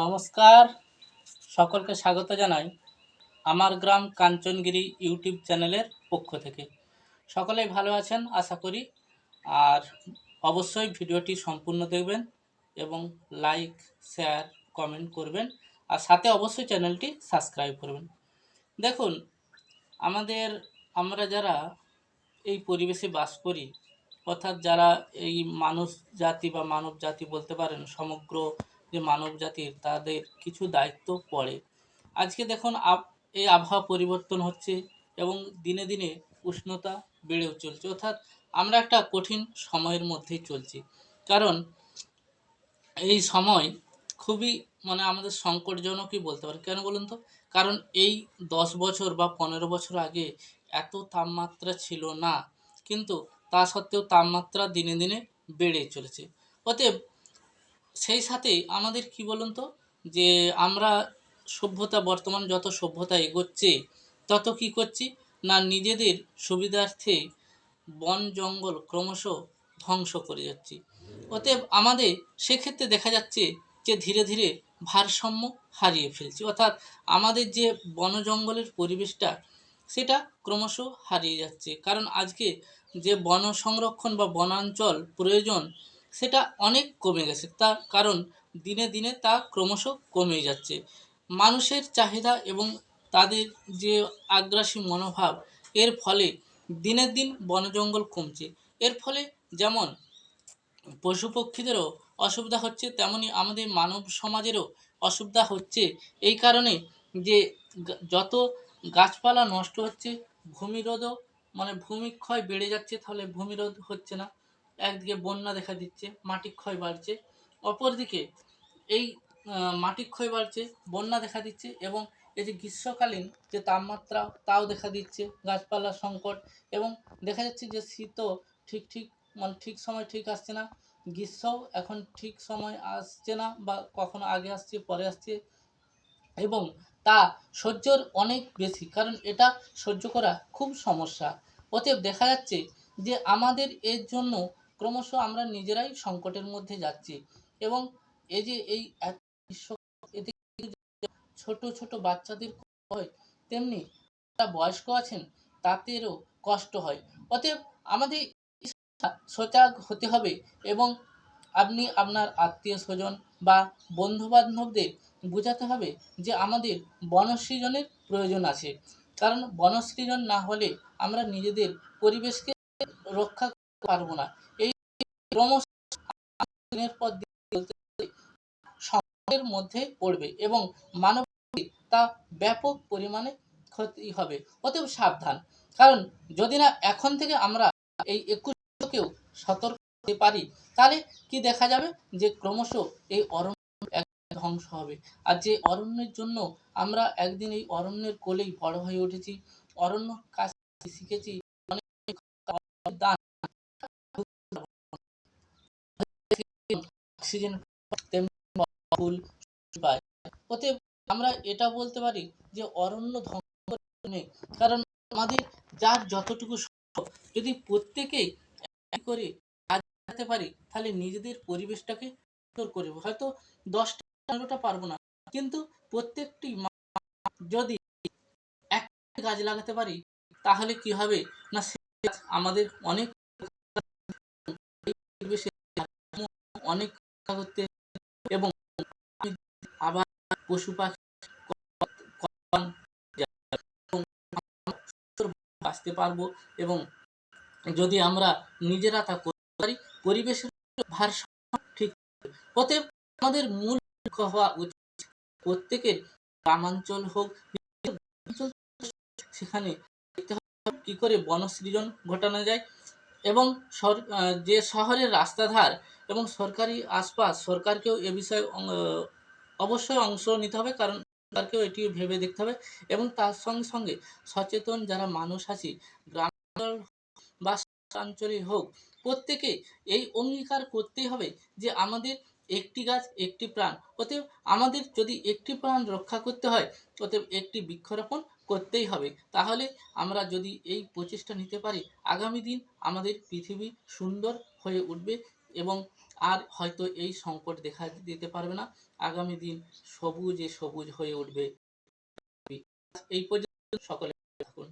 নমস্কার। সকলকে স্বাগত জানাই আমার গ্রাম কাঞ্চনগিরি ইউটিউব চ্যানেলের পক্ষ থেকে। সকলেই ভালো আছেন, আশা করি। আর অবশ্যই ভিডিওটি সম্পূর্ণ দেখবেন এবং লাইক, শেয়ার, কমেন্ট করবেন আর সাথে অবশ্যই চ্যানেলটি সাবস্ক্রাইব করবেন। দেখুন, আমাদের, আমরা যারা এই পরিবেশে বাস করি, অর্থাৎ যারা এই মানুষ জাতি বা মানব জাতি বলতে পারেন, সমগ্র যে মানব জাতির তাদের কিছু দায়িত্ব পড়ে। আজকে দেখুন এই আবহাওয়া পরিবর্তন হচ্ছে এবং দিনে দিনে উষ্ণতা বেড়েও চলছে। অর্থাৎ আমরা একটা কঠিন সময়ের মধ্যেই চলছি। কারণ এই সময় খুবই মানে আমাদের সংকটজনকই বলতে পারি কেন বলুন তো? কারণ এই দশ বছর বা পনেরো বছর আগে এত তাপমাত্রা ছিল না। কিন্তু তা সত্ত্বেও তাপমাত্রা দিনে দিনে বেড়ে চলেছে। অতএব সেই সাথেই আমাদের কি বলুন তো? যে আমরা সভ্যতা, বর্তমান যত সভ্যতা এগোচ্ছে, তত কি করছি? না, নিজেদের সুবিধার্থে বন, জঙ্গল ক্রমশ ধ্বংস করে যাচ্ছি। অতএব আমাদের সেক্ষেত্রে দেখা যাচ্ছে যে ধীরে ধীরে ভারসাম্য হারিয়ে ফেলছি। অর্থাৎ আমাদের যে বন জঙ্গলের পরিবেশটা, সেটা ক্রমশ হারিয়ে যাচ্ছে। কারণ আজকে যে বন সংরক্ষণ বা বনাঞ্চল প্রয়োজন সেটা অনেক কমে গেছে। তা কারণ দিনে দিনে তা ক্রমশ কমে যাচ্ছে। মানুষের চাহিদা এবং তাদের যে আগ্রাসী মনোভাব, এর ফলে দিনের দিন বন জঙ্গল কমছে। এর ফলে যেমন পশু পক্ষীদেরও অসুবিধা হচ্ছে, তেমনি আমাদের মানব সমাজেরও অসুবিধা হচ্ছে। এই কারণে যে যত গাছপালা নষ্ট হচ্ছে ভূমিরোধও মানে ভূমিক্ষয় বেড়ে যাচ্ছে, তাহলে ভূমিরোধ হচ্ছে না। একদিকে বন্যা দেখা দিচ্ছে, মাটি ক্ষয় বাড়ছে। অপরদিকে এই মাটি ক্ষয় বাড়ছে, বন্যা দেখা দিচ্ছে এবং এই যে গ্রীষ্মকালীন যে তাপমাত্রা, তাও দেখা দিচ্ছে গাছপালার সংকট এবং দেখা যাচ্ছে যে শীতও ঠিক ঠিক মানে ঠিক সময় ঠিক আসছে না। গ্রীষ্মও এখন ঠিক সময় আসছে না বা কখনো আগে আসছে, পরে আসছে এবং তা সহ্যর অনেক বেশি, কারণ এটা সহ্য করা খুব সমস্যা। অতএব দেখা যাচ্ছে যে আমাদের এর জন্য ক্রমশ আমরা নিজেরাই সংকটের মধ্যে যাচ্ছি। এবং এই যে এই ছোট ছোট বাচ্চাদের হয়, তেমনি যারা বয়স্ক আছেন, তাদেরও কষ্ট হয়। অতএব আমাদের সজাগ হতে হবে এবং আপনি আপনার আত্মীয় স্বজন বা বন্ধু বান্ধবদের বোঝাতে হবে যে আমাদের বনসৃজনের প্রয়োজন আছে। কারণ বনসৃজন না হলে আমরা নিজেদের পরিবেশকে রক্ষা করতে পারব না। এই ক্রমশ দিনের পর দিন চলতে মধ্যে পড়বে এবং মানব তা ব্যাপক পরিমাণে ক্ষতি হবে। অতএব সাবধান। কারণ যদি না এখন থেকে আমরা এই একুশকেও সতর্ক হতে পারি, তাহলে কি দেখা যাবে? যে ক্রমশ এই অরণ্য ধ্বংস হবে। আর যে অরণ্যের জন্য আমরা একদিন এই অরণ্যের কোলেই বড় হয়ে উঠেছি, অরণ্য কাজ শিখেছি, অনেক দান অক্সিজেন ফুল পায় অতএব আমরা এটা বলতে পারি যে অরণ্য ধ্বংস নেই। কারণ আমাদের যার যতটুকু যদি প্রত্যেকেই করে করতে পারি, তাহলে নিজেদের পরিবেশটাকে সুন্দর করে হয়তো দশটা পনেরোটা পারব না, কিন্তু প্রত্যেকটি যদি এক গাছ লাগাতে পারি, তাহলে কি হবে? না আমাদের অনেক অনেক করতে এবং আবার পশু পাখি বাঁচতে পারব এবং যদি আমরা নিজেরা তা করতে পারি পরিবেশের ভারসাম্য ঠিক। অতএব আমাদের মূল লক্ষ্য হওয়া উচিত প্রত্যেকের গ্রামাঞ্চল হোক সেখানে কি করে বনসৃজন ঘটানো যায় এবং সর যে শহরের রাস্তাধার এবং সরকারি আশপাশ, সরকারকেও এ বিষয়ে অবশ্যই অংশ নিতে হবে কারণ সরকারকেও এটি ভেবে দেখতে হবে এবং তার সঙ্গে সঙ্গে সচেতন যারা মানুষ আছে, গ্রামাঞ্চল বা শহরাঞ্চলে হোক, প্রত্যেকে এই অঙ্গীকার করতেই হবে যে আমাদের একটি গাছ, একটি প্রাণ, অতএব আমাদের যদি একটি প্রাণ রক্ষা করতে হয়, অতএব একটি বৃক্ষরোপণ করতেই হবে। তাহলে আমরা যদি এই প্রচেষ্টা নিতে পারি, আগামী দিন আমাদের পৃথিবী সুন্দর হয়ে উঠবে এবং আর হয়তো এই সংকট দেখা দিতে পারবে না। আগামী দিন সবুজে সবুজ হয়ে উঠবে। এই পর্যন্ত সকলে থাকুন।